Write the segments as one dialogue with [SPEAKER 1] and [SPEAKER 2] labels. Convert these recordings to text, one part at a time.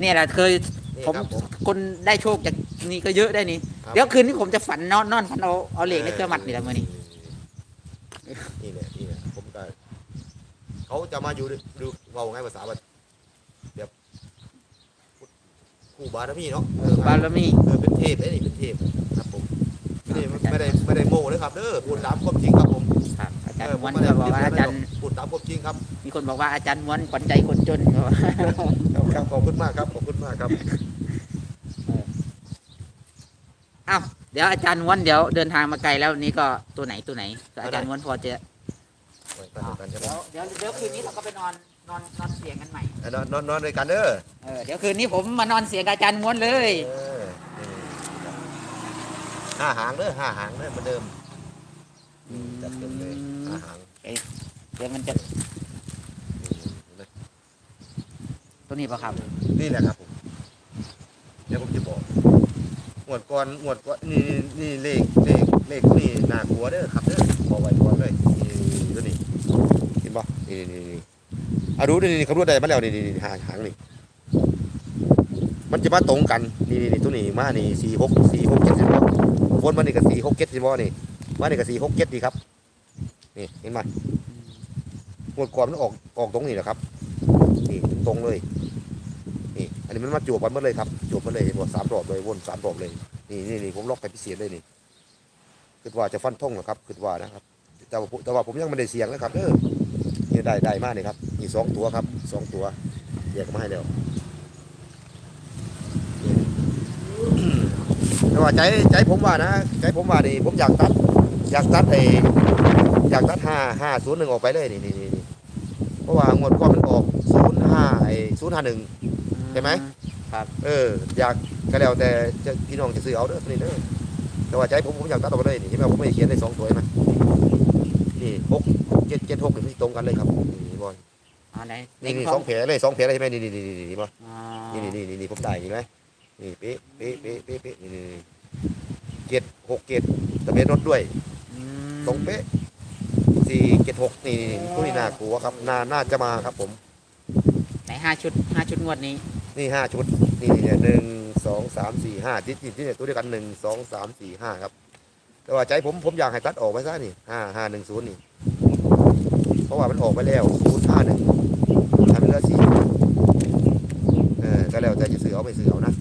[SPEAKER 1] เนี่ยแหละเคย
[SPEAKER 2] นี่
[SPEAKER 1] ผม
[SPEAKER 2] ครับผม
[SPEAKER 1] คนได้โชคจากนี่ก็เยอะได้นี่
[SPEAKER 2] ครับ
[SPEAKER 1] เดี๋ยวคืนนี้ผมจะฝันนอนนอนฝันเอาเอาเหล็กในเครื่องมัดนี่แหละมือนี้
[SPEAKER 2] นี่แหละนี่แหละผมก็เขาจะมาอยู่ดูเว่าไงภาษาแบบแบบครูบารมีเนาะเออบา
[SPEAKER 1] รมี
[SPEAKER 2] เออเป็นเทพไอ้นี่เป็นเทพครับผมไม่ได้ไม่ได้ไม่ได้โม้เลยครับเด้อพูดตามความจริงครับผม
[SPEAKER 1] ครับอา จาร
[SPEAKER 2] เอ
[SPEAKER 1] ย์
[SPEAKER 2] อผ
[SPEAKER 1] ม้ว
[SPEAKER 2] ม
[SPEAKER 1] น
[SPEAKER 2] ไม่ได้
[SPEAKER 1] ก็บอกว่าอาจารย์
[SPEAKER 2] พูดตามความจริงครับ
[SPEAKER 1] มีคนบอกว่าอาจารย์ม้วนขวัญใจคนจนก็ว่า
[SPEAKER 2] ครับขอบคุณมากครับขอบคุณมากครับ
[SPEAKER 1] อ้าวเดี๋ยวอาจารย์ม้วนเดี๋ยวเดินทางมาไกลแล้วนี่ก็ตัวไหนตัวไหน อาจารย์ม้วนพอจะ
[SPEAKER 2] ไปกันใช่ไหม
[SPEAKER 1] เดี๋ยวเดี๋ยวเดี๋ยวคืนนี้เราก็ไปนอนนอนนอนเสียงกันใหม่
[SPEAKER 2] นอนนอนนอนด้วยกันเด้อ
[SPEAKER 1] เออเดี๋ยวคืนนี้ผมมานอนเสียงกับอาจารย์ม้วนเลย
[SPEAKER 2] เออห้าหางเด้อห้าหางเด้อเหมือนเดิมจัดเต็มเลย ห้าหาง
[SPEAKER 1] เดี๋ยวมันจะตัวนี้ปะครับ
[SPEAKER 2] นี่แหละครับผมเดี๋ยวผมจะบอกงวดก่อนงวดก่อนนี่นี่เลขเลขเลขนี่น่ากลัวเด้อครับเด้อบอกไว้ก่อนเลยนี่ตัวนี้เห็นป่ะนี่นี่นี่อะดูนี่นี่เขารู้ได้มาแล้วนี่นี่นี่หางหางนี่มันจะมาตรงกันนี่นี่นี่ตัวนี้มานี่สี่หกสี่หกเจ็ดสิบบ่วนมานี่กับสี่หกเจ็ดสิบบ่นี่มานี่กับสี่หกเจ็ดดีครับ นี่เห็นไหมงวดก่อนมันออกออกตรงนี้แหละครับ นี่ตรงเลย นี่ อันนี้มันมาจวบกันหมาเลยครับจวบมาเลยวนสามรอบเลยวนสามรอบเลย นี่นี่นี่ผมล็อกไปพิเศษเลยนี่คิดว่าจะฟันทงเหรอครับคิดว่านะครับ แต่ว่าแต่ว่าผมยังไม่ได้เสียงนะครับเออนี่ได้ได้มากเลยครับ มีสองตัวครับสองตัวแยกมาให้แล้วแต่ว่าใจใจผมว่านะ ใจผมว่านี่ผมอยากตัด อยากตัดไอ้ อยากตัดห้าห้าศูนย์หนึ่งออกไปเลยนี่นี่นี่นี่เพราะว่างวดก่อนมันออกศูนย์ห้าไอ้ศูนย์ห้าหนึ่งเห็นไหมเออ อยากก็แล้วแต่จะพี่น้องจะซื้อเอาเด้อตัวนี้เด้อแต่ว่าใจผมผมอยากตัดออกมาเลยนี่เห็นไหมผมไม่ได้เขียนในสองตัวเห็นไหมนี่หกเจ็ดเจ็ดหกนี่ตรงกันเลยครับนี่บอล
[SPEAKER 1] อ๋อไหน
[SPEAKER 2] นี่นี่สองแผลเลยสองแผลเลยใช่ไหมนี่นี่นี่นี่นี่บอล
[SPEAKER 1] อ๋อ
[SPEAKER 2] นี่นี่นี่นี่นี่ผมได้เห็นไหมนี่เป๊ะเป๊ะเป๊ะเป๊ะเป๊ะนี่นี่นี่เจ็ดหกเจ็ดทะเบียนรถด้วย
[SPEAKER 1] อืม
[SPEAKER 2] ตรงเป๊ะ สี่เจ็ดหกนี่นี่นี่ตัวนี้น่ากลัวครับน่าน่าจะมาครับผม
[SPEAKER 1] ไหนห้าชุดห้าชุดงวดนี้
[SPEAKER 2] นี่ห้าชุดนี่นี่เนี่ยหนึ่งสองสามสี่ห้าที่ที่ที่เนี่ยตัวเดียวกันหนึ่งสองสามสี่ห้าครับ แต่ว่าใจผมผมอยากให้ตัดออกไปซะนี่ห้าห้าหนึ่งศูนย์นี่ เพราะว่ามันออกไปแล้วศูนย์ห้าหนึ่งทำเป็นเหลือสี่เออก็แล้วแต่จะซื้อเอาไม่ซื้อเอานะ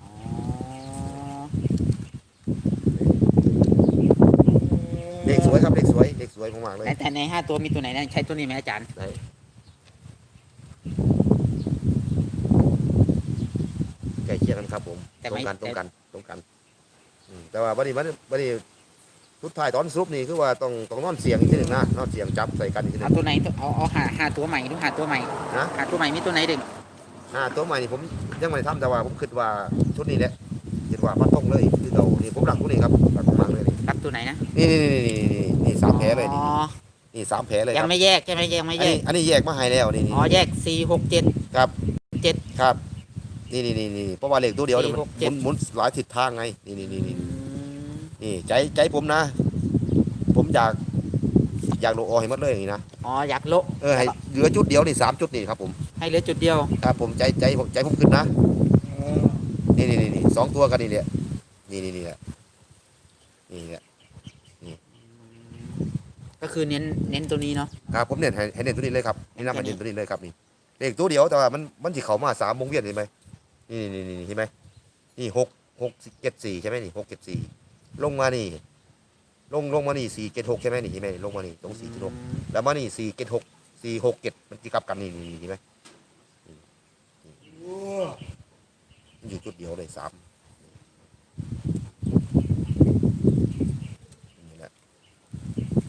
[SPEAKER 1] อ๋อ
[SPEAKER 2] เลขสวยครับเลขส วยมากๆเลย
[SPEAKER 1] แต่ในห้าตัวมีตัวไหนนะใช้ตัวนี้ไหมอาจารย์
[SPEAKER 2] ไหนใกล้เคียงกันครับ ผม
[SPEAKER 1] ต
[SPEAKER 2] รงกันตรงกันตรงกันแต่ว่าวันนี้วันนี้วันนี้สุดท้ายตอนสรุปนี่คือว่าต้องต้องนอนเสียงอีกทีหนึ่งนะนอนเสียงจับใส่กันอีกทีหนึ่
[SPEAKER 1] เอาตัวไหนเอาเอาหาหาตัวใหม่ดูหาตัวใหม่
[SPEAKER 2] นะ
[SPEAKER 1] หาตัวใหม่มีตัวไหนดึง
[SPEAKER 2] อ่าตัวใหม่นี่ผมยังไม่ได้ทำแต่ว่าผมคิดว่าชุดนี้แหละคิดว่าพันทงเลยคือเรานี่ผมรักตัวนี้ครับรักมากเลย
[SPEAKER 1] รับตัวไหนนะ
[SPEAKER 2] นี่นี่นี่นี่ ลเลยนี่
[SPEAKER 1] อ๋อ
[SPEAKER 2] นี่สามแผลเลยค
[SPEAKER 1] ยั
[SPEAKER 2] รั
[SPEAKER 1] ง
[SPEAKER 2] บ
[SPEAKER 1] ไม่แยกใช่ไหมยังไม่
[SPEAKER 2] อัน
[SPEAKER 1] แย
[SPEAKER 2] นี้
[SPEAKER 1] ก
[SPEAKER 2] อันนี้แยกมาให้แล้วนี่นี่
[SPEAKER 1] อ๋อแยกสี่หกเจ็ด
[SPEAKER 2] ครับ
[SPEAKER 1] เจ็ด
[SPEAKER 2] ครับนี่นี่นี่นี่เพราะว่าเลขตัวเดียวเนี่ยมัน
[SPEAKER 1] สี่หก
[SPEAKER 2] ห
[SPEAKER 1] เจ็
[SPEAKER 2] มุ
[SPEAKER 1] ด
[SPEAKER 2] นหมุนหลายทิศทางไงนี่นี่นี่นี่
[SPEAKER 1] อืม
[SPEAKER 2] นี่ใจใจผมนะ ผมอยาก อยากโลออให้หมดเลยอย่างนี้นะ
[SPEAKER 1] อ๋ออยากโละ
[SPEAKER 2] เออให้เหลือจุดเดียวนี่สามจุดนี่ครับผม
[SPEAKER 1] ให้เหลือจุดเดียว
[SPEAKER 2] ครับผมใจใจผมใจผมขึ้นนะนี่นี่นี่นี่สองตัวกันนี่เนี่ยนี่นี่นี่แหละนี่แหละ
[SPEAKER 1] ก็คือเน้นเน้นตัวนี้เนาะ
[SPEAKER 2] ครับผมเนี่ยให้ให้เน้นตัวนี้เลยครับนี่นำมาเน้นตัวนี้เลยครับนี่เลขตัวเดียวแต่ว่ามันมันที่เขามาสามวงเวียนเห็นไหมนี่นี่นี่นี่เห็นไหมนี่หกหกเจ็ดสี่ใช่ไหมนี่หกเจ็ดสี่ลงมานี่ ลงลงมานี่สี่เจ็ดหกใช่ไหมนี่เห็นไหมนี่ลงมานี่ตรงสี่เจ็ดหกแล้วมานี่สี่เจ็ดหกสี่หกเจ็ดมันที่กลับกันนี่นี่นี่เห็นไหมนี่นี่มันอยู่จุดเดียวเลยสามนี่แหละ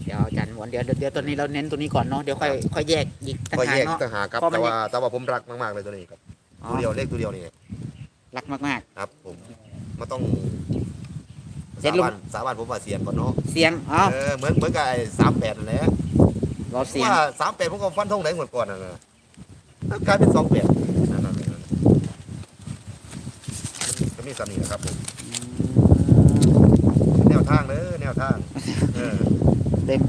[SPEAKER 1] เดี๋ยวอาจารย์หวน เดี๋ยวเดี๋ยวเดี๋ยวตัวนี้เราเน้นตัวนี้ก่อนเนาะเดี๋ยวค่อยค่อยแยกอีกต่าง
[SPEAKER 2] ก็
[SPEAKER 1] หา
[SPEAKER 2] แย
[SPEAKER 1] ก
[SPEAKER 2] ก
[SPEAKER 1] เนาะ
[SPEAKER 2] ต่างหากครับ
[SPEAKER 1] เพราะมัน
[SPEAKER 2] แต่ว่าแต่ว่าผมรักมากๆเลยตัวนี้ครับ
[SPEAKER 1] อ๋อ
[SPEAKER 2] ตัวเดียวเลขตัวเดียวนี่
[SPEAKER 1] รักมาก
[SPEAKER 2] ครับ ผมมันต้อง
[SPEAKER 1] เสร็
[SPEAKER 2] สา
[SPEAKER 1] จลุง
[SPEAKER 2] บานสาบานผมว่าเสียงก่อนเนาะ
[SPEAKER 1] ๆ เสียงอ๋อ
[SPEAKER 2] เออเหมือนเหมือนกับไอ้สามแปดนั่นแหละ
[SPEAKER 1] เราเสียง
[SPEAKER 2] ว่าสามแปดผมก็ฟันธงไหนหมดก่อนนะแล้วกลายเป็นสองแปดนั่นนั่นนั่นก็มีสามีนะครับผม แนวทางเด้อแนวทาง เออ
[SPEAKER 1] เด็ก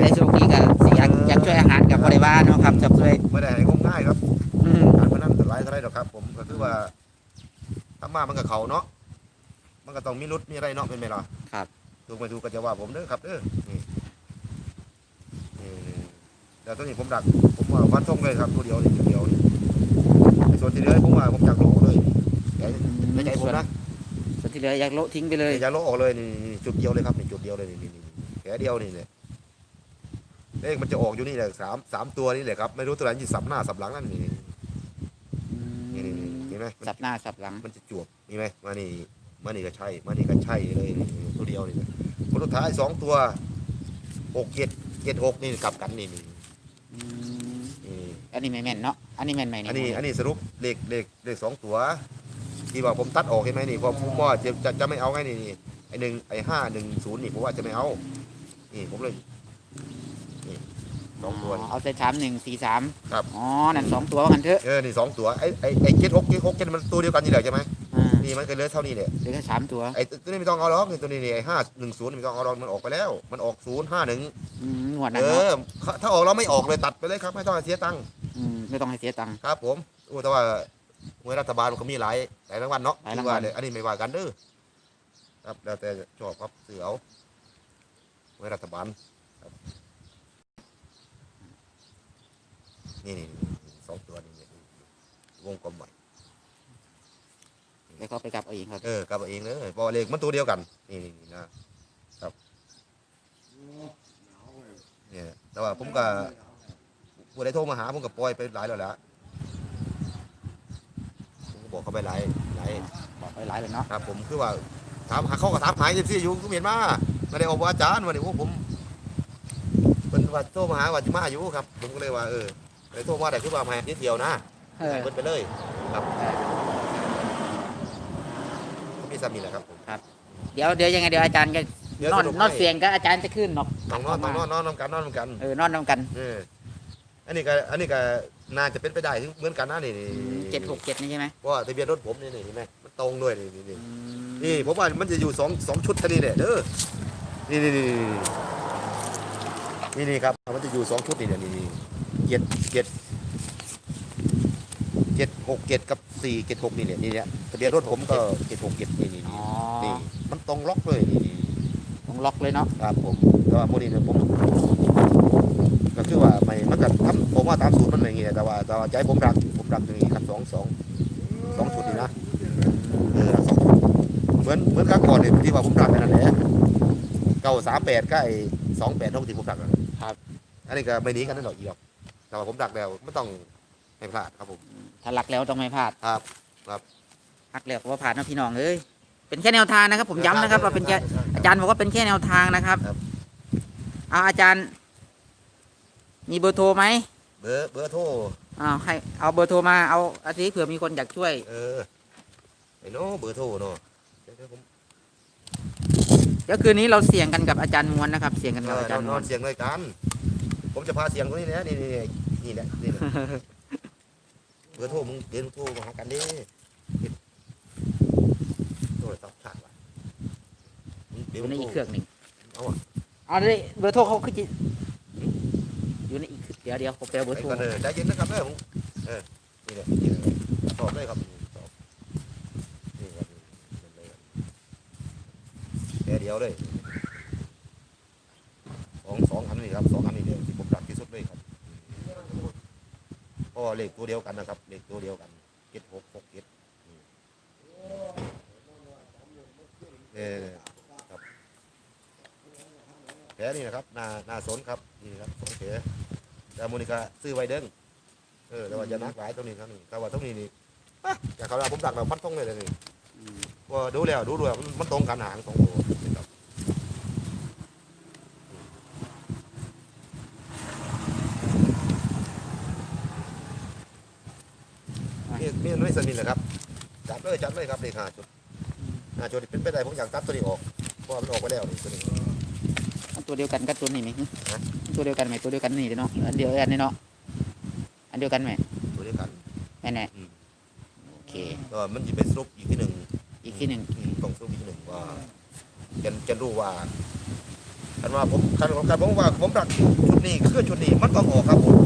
[SPEAKER 1] ได้โชคดีกันสิอยากอยากช่วยอาหารกับบริวารเนาะครับจะช่วย
[SPEAKER 2] ไม่ได้ให้งมง่ายครับ
[SPEAKER 1] อืม
[SPEAKER 2] การพนันหรอกครับ ผมก็คือว่าถ้ามามันกับเขาเนาะมันก็ต้องมีรุดมีอะไรเนาะเป็นไหมล่ะ
[SPEAKER 1] ครับ
[SPEAKER 2] ถูกไม่ถูกก็จะว่าผมเด้อครับเด้อนี่นี่แต่ตอนนี้ผมดักผมว่าฟันทงเลยครับตัวเดียวนี่ตัวเดียวนี่ไอ้ส่วนที่เหลือผมว่าผมจักโลออกเลยใจในใจผมนะ
[SPEAKER 1] ส่วนที่เหลืออยากโละทิ้งไปเลย
[SPEAKER 2] อยากโลออกเลยนี่นี่จุดเดียวเลยครับนี่จุดเดียวเลยนี่นี่นี่แค่เดียวนี่เลย เลขมันจะออกอยู่นี่แหละสามสามตัวนี่แหละครับไม่รู้ตัวไหนจะสับหน้าสับหลังนั่นนี่นี่นี่นี่เห็นไหมมัน
[SPEAKER 1] สับหน้าสับหลัง
[SPEAKER 2] มันจะจวบนี่ไหมมานี่มานี่ก็ใช่มานี่ก็ใช่เลยนี่นี่ตัวเดียวนี่คนสุดท้ายสองตัวหกเจ็ดเจ็ดหกนี่กลับกันนี่นี่
[SPEAKER 1] อืม
[SPEAKER 2] นี่
[SPEAKER 1] อันนี้ไม่แม่นเนาะอันนี้แม่นไหม
[SPEAKER 2] อันนี้อันนี้สรุปเลขเลขเลขสองตัวที่ว่าผมตัดออกเห็นไหมนี่เพราะผมว่าจะจะจะไม่เอาไงนี่นี่ไอหนึ่งไอห้าหนึ่งศูนย์นี่ผมว่าจะไม่เอานี่ผมเลยนี่ สองตัวนี่
[SPEAKER 1] เอาใส่สามหนึ่งสี่สาม
[SPEAKER 2] ครับ
[SPEAKER 1] อ๋อ นั่นสองตัวกันเถอะ
[SPEAKER 2] เออนี่สองตัวไอไอไอเจ็ดหกเจ็ดหกเจ็ดมันตัวเดียวกันนี่แหละใช่ไหม
[SPEAKER 1] อ่า
[SPEAKER 2] นี่มันก็เหลือเท่านี้แหละ
[SPEAKER 1] เหลือแค่สามตัว
[SPEAKER 2] ไอ้ตัวนี้ไม่ต้องเอาหรอกนี่ตัวนี้นี่ไอ้ห้าหนึ่งศูนย์ไม่ต้องเอาหรอกมันออกไปแล้ว มันออกศูนย์ห้าหนึ่ง
[SPEAKER 1] อืมงวด
[SPEAKER 2] เอ
[SPEAKER 1] นั้นเนาะ
[SPEAKER 2] อถ้าออกเราไม่ออกเลยตัดไปเลยครับไม่ต้องเสียตังค์
[SPEAKER 1] มไม่ต้องให้เสียตังค์
[SPEAKER 2] ครับผมโอ้แต่ว่าเมื่อรัฐบาลมันก็มีหลายหลายรางวัลเนาะ
[SPEAKER 1] หลาย
[SPEAKER 2] ที่
[SPEAKER 1] รางวัล
[SPEAKER 2] ว่าเลยอันนี้ไม่ว่ากันเด้อครับแล้วแต่ชอบครับซื้อเอาเมื่อรัฐบาลครับ นี่นี่นี่สองตัวนี่วงกลมใหม่
[SPEAKER 1] แล้วก็ไปกลับเอาเองครับ
[SPEAKER 2] เออกลับเอาเองเลยเพอเลขมันตัวเดียวกัน นี่นี่นี่นะครับเนี่ยแต่ว่าผมก็ผู้ใดโทรมาหาผมก็ปล่อยไปหลายแล้วแหละผมก็บอกเขาไปหลายหลาย
[SPEAKER 1] บอกไปหลายเลยเนาะ
[SPEAKER 2] ครับผมคือว่าถามหาเขาก็ถามหายสิอยู่ก็เห็นมาไม่ได้ออกว่าอาจารย์วันนี้โอ้ผมเป็นว่าโทรมาหาว่าจะมาอยู่ครับ ผมก็เลยว่าเออ เลยโทรมาแต่คือว่ามานิดเดียวนะ
[SPEAKER 1] เออ
[SPEAKER 2] ให้เพิ่นไปเลยครับมีสามีแหละครับผม
[SPEAKER 1] เดี๋ยวเดี๋ยวยังไงเดี๋ยวอาจารย์ก็
[SPEAKER 2] ดี๋ยวน
[SPEAKER 1] อน
[SPEAKER 2] สรุป
[SPEAKER 1] นอน
[SPEAKER 2] ให้
[SPEAKER 1] เสียงก็อาจารย์จะขึ้นเนาะ
[SPEAKER 2] ต้องนอนต้องนอนนอนนำกันนอนนำกัน
[SPEAKER 1] เออนอนนำกัน
[SPEAKER 2] เอออันนี้ก็อันนี้ก็น่าจะเป็นไปได้เหมือนกันนะนี่นี่
[SPEAKER 1] เจ็ดหกเจ็ดนี่ใช่ไหม
[SPEAKER 2] เพราะว่าทะเบียนรถผมนี่นี่เห็นไหมมันตรงด้วยนี่นี่นี่
[SPEAKER 1] อืม
[SPEAKER 2] นี่ผมว่ามันจะอยู่สองสองชุดเท่านี้แหละเด้อนี่นี่นี่นี่ นี่นี่ครับมันจะอยู่สองชุดนี่เนี่ยนี่นี่เจ็ดเจ็ดเจ็ดหกเจ็ดกับสี่เจ็ดหกนี่เนี่ยนี่เนี่ยทะเบียนรถผมก็เจ็ดหกเจ็ดนี่นี่
[SPEAKER 1] อ๋อ
[SPEAKER 2] นี่นี่มันตรงล็อกเลยนี่นี่
[SPEAKER 1] ต้องล็อกเลยเนาะ
[SPEAKER 2] ครับผมแต่ว่าพวกนี้เนี่ยผมก็คือว่าไม่มันก็ทำผมว่าตามสูตรมันไม่อย่างงี้แต่ว่าแต่ว่าใจผมรักผมรักตรงนี้ครับสองสองสองชุดนี่นะเออสองชุดเหมือนเหมือนครั้งก่อนเนี่ยที่ว่าผมรักนั่นแหละเก้าสามแปดก็ไอ้สองแปดเท่าที่ผมรักนั่นแหละ
[SPEAKER 1] ครับ
[SPEAKER 2] อันนี้ก็ไม่หนีกันนั่นหรอกอีกหรอกแต่ว่าผมรักแล้วไม่ต้องไม่พลาดครับผม
[SPEAKER 1] ถ้าหลักแล้วต้องไม่พลาด
[SPEAKER 2] ครับ
[SPEAKER 1] หักแล้วก็ว่าผ่านนะพี่น้องเอ้ยเป็นแค่แนวทางนะครับ ผมย้ำนะครับว่าเป็นแค่อาจารย์บอกว่าเป็นแค่แนวทางนะครับ
[SPEAKER 2] ครับ
[SPEAKER 1] เอาอาจารย์ มีเบอร์โทรไหม
[SPEAKER 2] เบอร์เบอร์โทร
[SPEAKER 1] เอาให้เอาเบอร์โทรมาเอาอาทิตย์เผื่อมีคนอยากช่วย
[SPEAKER 2] เออไอ้โน้เบอร์โทรเนาะเดี๋ยวผม
[SPEAKER 1] เดี๋ยวคืนนี้เราเสี่ยงกันกับอาจารย์มวลนะครับ เสี่ยงกัน
[SPEAKER 2] เอ
[SPEAKER 1] กับ
[SPEAKER 2] อ
[SPEAKER 1] อาจารย์ม
[SPEAKER 2] น
[SPEAKER 1] ว
[SPEAKER 2] อ
[SPEAKER 1] ล
[SPEAKER 2] นเสียงเลยกัน ผมจะพาเสียงตรงนี้นะนี่นี่นี่นี่แหละนี่แหละเบอร์โทรมึงเดี๋ยวมึงโทรมาหากันดิโทรศัพท์ขาดว่ะมึง
[SPEAKER 1] อ
[SPEAKER 2] เดี๋ยว
[SPEAKER 1] ยู่ใน
[SPEAKER 2] มึง
[SPEAKER 1] อีก
[SPEAKER 2] โท
[SPEAKER 1] เครื่องหนึ่ง
[SPEAKER 2] เอาอะ
[SPEAKER 1] เอาเลยเบอร์โทรเขาคือจิอยู่ในอีกเครื่องเดี๋ยวเดี๋ยวผมไปเอาเบอร์
[SPEAKER 2] ไอ้
[SPEAKER 1] โทร
[SPEAKER 2] ก่อนเออใจเย็นนะครับเด้อมึงเออนี่แหละนี่แหละตอบเลยครับตอบนี่ครับนี่เลยครับแค่เดียวเลยสองสองอันนี้ครับสองอันนี้เดียวที่ผมรักที่สุดเลยครับ เพราะว่าเลขตัวเดียวกันนะครับเลขตัวเดียวกันเจ็ดหกหกเจ็ดเออครับแผลนี่นะครับหนาหนาสนครับนี่ครับสองแผลแต่โมนิกาซื้อไว้เด้งเออแต่ว่าจะนักหลายตรงนี้ครับนี่แต่ว่าตรงนี้นี่อะจากเขาเราผมดักเราพันตรงเลยเลยนี่
[SPEAKER 1] อืม
[SPEAKER 2] ว่าดูแล้วดูด้วยมันมันตรงกันหางสองตัว นะครับนี่นี่ไม่สนิทเลยครับ จัดเลยจัดเลยครับเลขห้าจุดห้าจุดเป็นไปได้ผมอยากตัดตัวนี้ออก เพราะว่ามันออกไปแล้วนี่ตัวนี้
[SPEAKER 1] มันตัวเดียวกันกับตัวนี้ไหม
[SPEAKER 2] ฮะ
[SPEAKER 1] ตัวเดียวกันไหมตัวเดียวกันนี่เนาะอันเดียวกันนี่เนาะอันเดียวกันไหม
[SPEAKER 2] ตัวเดียวกัน
[SPEAKER 1] แม่แน่
[SPEAKER 2] อืม
[SPEAKER 1] โอเค
[SPEAKER 2] ก็มันจะเป็นสรุปอีกที่หนึ่ง
[SPEAKER 1] อีกที่หนึ่ง
[SPEAKER 2] อืมต้องสรุปอีกที่หนึ่งว่าจะจะรู้ว่าคันว่าผมคันของการผมว่าผมรักชุดนี้คือชุดนี้มันต้องออกครับผม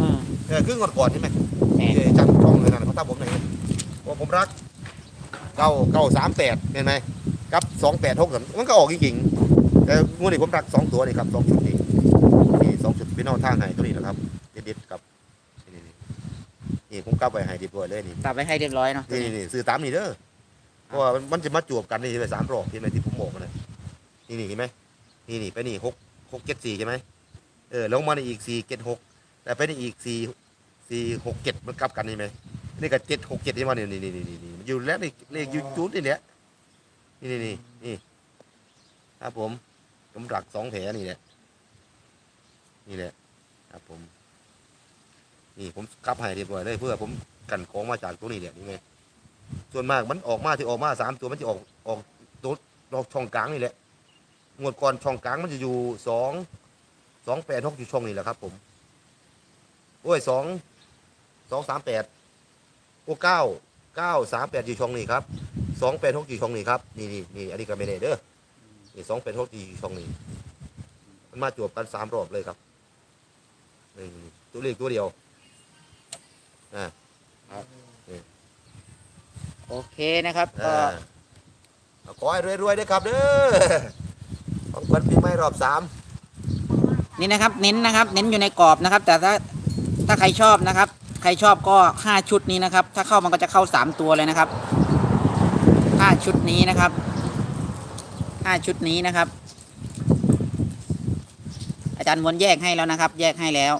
[SPEAKER 1] อืม
[SPEAKER 2] เออคืองอนก่อนใช่ไหม
[SPEAKER 1] แม่
[SPEAKER 2] ที่จันช่องเลยนั่น ตามผมหน่อยว่าผมรักเก้าเก้าสามแปดเห็นไหมกับสองแปดหกมันก็ออกจริงๆแต่งวดนี้ผมรักสองตัวนี่ครับสองชุดนี่นี่สองชุดพี่น้องทางให้ตัวนี้นะครับเด็ดๆครับนี่นี่นี่ผมกลับไปให้ดีด้วยเลยนี่
[SPEAKER 1] ตัดไว้ให้เรียบร้อยเนาะ
[SPEAKER 2] นี่นี่นี่ซื้อตามนี่เด้อเพราะว่ามันมันจะมาจวบกันนี่ไปสามรอบเห็นไหมที่ผมบอกมันนะนี่นี่เห็นไหมนี่นี่ไปนี่หกหกเจ็ดสี่ใช่ไหมเออลงมาในอีกสี่เจ็ดหกแต่ไปในอีกสี่สี่หกเจ็ดมันกลับกันนี่ไหม นี่ก็เจ็ดหกเจ็ดใช่ไหมนี่นี่นี่นี่นี่อยู่แล้วนี่เลขยูจุดนี่เนี่ยนี่นี่นี่นี่ครับผมผมหลักสองแผลนี่แหละนี่แหละครับผม นี่ผมกลับให้เรียบร้อยเลยเพื่อผมกันของมาจากตัวนี้เนี่ยนี่ไงส่วนมากมันออกมาที่ออกมาสามตัวมันจะออกออกตัวออกช่องกลางนี่แหละงวดก่อนช่องกลางมันจะอยู่สองสองแปดหกอยู่ช่องนี้แหละครับ ผมโอ้ยสองสองสามแปด โอ้เก้าเก้าสามแปดอยู่ช่องนี้ครับสองแปดหกอยู่ช่องนี้ครับนี่นี่นี่อันนี้ก็ไม่ได้เด้อนี่สองแปดหกอยู่ช่องนี้ มันมาจวบกันสามรอบเลยครับนี่ตัวเลขตัวเดียว
[SPEAKER 1] โอเคนะครับก็
[SPEAKER 2] อ่าขอให้รวยๆด้วยครับเด้อของขวัญปีใหม่รอบสาม
[SPEAKER 1] นี่นะครับเน้นนะครับ เน้นอยู่ในกรอบนะครับ แต่ถ้าถ้าใครชอบนะครับ ใครชอบก็ห้าชุดนี้นะครับ ถ้าเข้ามันก็จะเข้าสามตัวเลยนะครับห้าชุดนี้นะครับห้าชุดนี้นะครับ อาจารย์วนแยกให้แล้วนะครับ แยกให้แล้ว